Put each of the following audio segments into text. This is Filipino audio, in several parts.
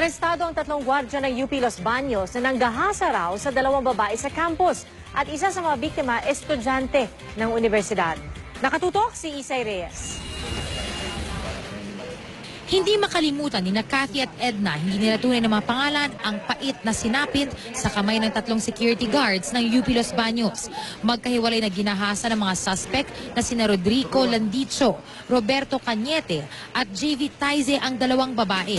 Arestado ang tatlong gwardya ng UP Los Baños na nanggahasa raw sa dalawang babae sa campus at isa sa mga biktima estudyante ng universidad. Nakatutok si Isay Reyes. Hindi makalimutan ni Kathy at Edna, hindi nila tunay na mga pangalan ang pait na sinapit sa kamay ng tatlong security guards ng UP Los Baños. Magkahiwalay na ginahasa ng mga suspect na sina Rodrigo Landicho, Roberto Cañete at JV Taize ang dalawang babae.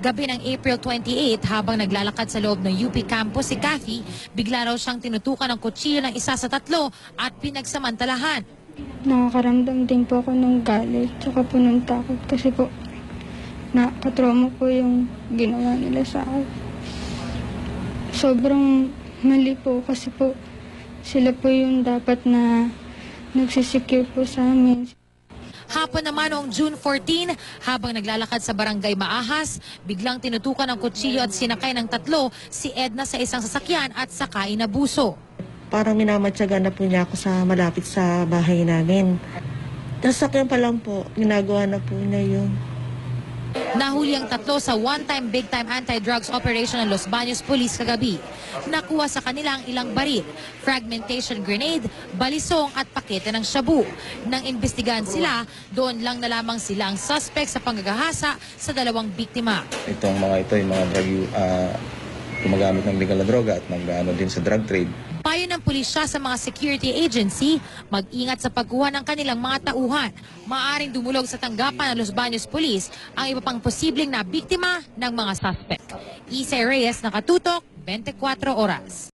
Gabi ng April 28 habang naglalakad sa loob ng UP campus si Kathy, bigla raw siyang tinutukan ng kutsilyo ng isa sa tatlo at pinagsamantalahan. Nakakaramdam din po ako ng galit tsaka po ng takot kasi po nakatrauma po yung ginawa nila sa akin. Sobrang mali po kasi po sila po yung dapat na nagsisecure po sa amin. Hapon naman noong June 14, habang naglalakad sa barangay Maahas, biglang tinutukan ng kutsilyo at sinakay ng tatlo si Edna sa isang sasakyan at sakay na buso. parang minamatyagan na po niya ako sa malapit sa bahay namin. Nasakyan pa lang po, ginagawa na po niya yun. Nahuli ang tatlo sa one-time big-time anti-drugs operation ng Los Baños Police kagabi. Nakuha sa kanila ang ilang baril, fragmentation grenade, balisong at pakete ng shabu. Nang imbestigahan sila, doon lang na lamang sila ang suspect sa panggagahasa sa dalawang biktima. itong mga ito, yung mga drug, uh, gumagamit ng legal na droga at nag-ano din sa drug trade. Payo ng pulisya sa mga security agency, mag-ingat sa pagkuha ng kanilang mga tauhan. Maaring dumulog sa tanggapan ng Los Baños Police ang iba pang posibleng na biktima ng mga suspect. Isa Reyes, nakatutok, 24 oras.